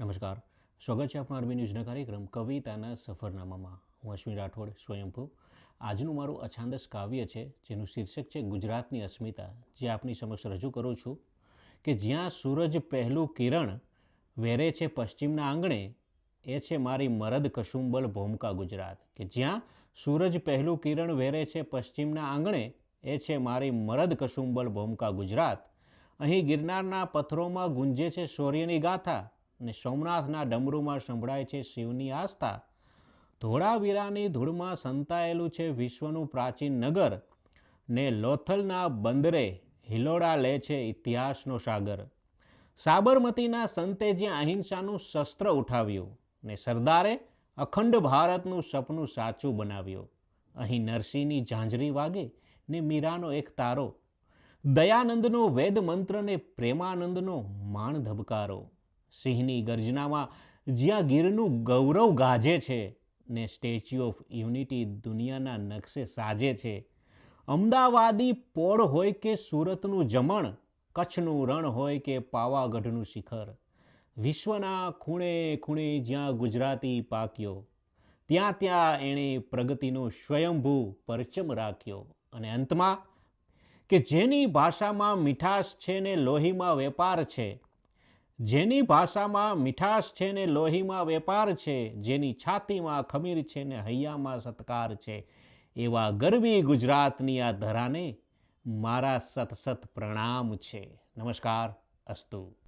નમસ્કાર. સ્વાગત છે આપણા અરબી ન્યૂઝના કાર્યક્રમ કવિતાના સફરનામામાં. હું અશ્વિન રાઠોડ, સ્વયંભૂ. આજનું મારું અછાંદસ કાવ્ય છે, જેનું શીર્ષક છે ગુજરાતની અસ્મિતા. જે આપની સમક્ષ રજૂ કરું છું કે જ્યાં સૂરજ પહેલું કિરણ વેરે છે પશ્ચિમના આંગણે, એ છે મારી મરદ કશુંબલ ભોમકા ગુજરાત. કે જ્યાં સૂરજ પહેલું કિરણ વેરે છે પશ્ચિમના આંગણે, એ છે મારી મરદ કશુંબલ ભોમકા ગુજરાત. અહીં ગિરનારના પથ્થરોમાં ગુંજે છે શૌર્યની ગાથા. અને સોમનાથના ડમરૂમાં સંભળાય છે શિવની આસ્થા. ધોળાવીરાની ધૂળમાં સંતાયેલું છે વિશ્વનું પ્રાચીન નગર ને લોથલના બંદરે હિલોડા લે છે ઇતિહાસનો સાગર. સાબરમતીના સંતે જ્યાં અહિંસાનું શસ્ત્ર ઉઠાવ્યું ને સરદારે અખંડ ભારતનું સપનું સાચું બનાવ્યું. અહીં નરસિંહની ઝાંઝરી વાગે ને મીરાનો એક તારો. દયાનંદનો વેદ મંત્ર ને પ્રેમાનંદનો માણ ધબકારો. સિંહની ગર્જનામાં જ્યાં ગીરનું ગૌરવ ગાજે છે ને સ્ટેચ્યુ ઓફ યુનિટી દુનિયાના નકશે સાજે છે. અમદાવાદી પોળ હોય કે સુરતનું જમણ, કચ્છનું રણ હોય કે પાવાગઢનું શિખર, વિશ્વના ખૂણે ખૂણે જ્યાં ગુજરાતી પાક્યો, ત્યાં ત્યાં એણે પ્રગતિનો સ્વયંભૂ પરચમ રાખ્યો. અને અંતમાં, કે જેની ભાષામાં મીઠાશ છે ને લોહીમાં વેપાર છે જેની ભાષામાં મીઠાશ છે ને લોહીમાં વેપાર છે, જેની છાતીમાં ખમીર છે ને હૈયામાં સત્કાર છે, એવા ગરબી ગુજરાતની આ ધરાને મારા સત સત પ્રણામ છે. નમસ્કાર, અસ્તુ.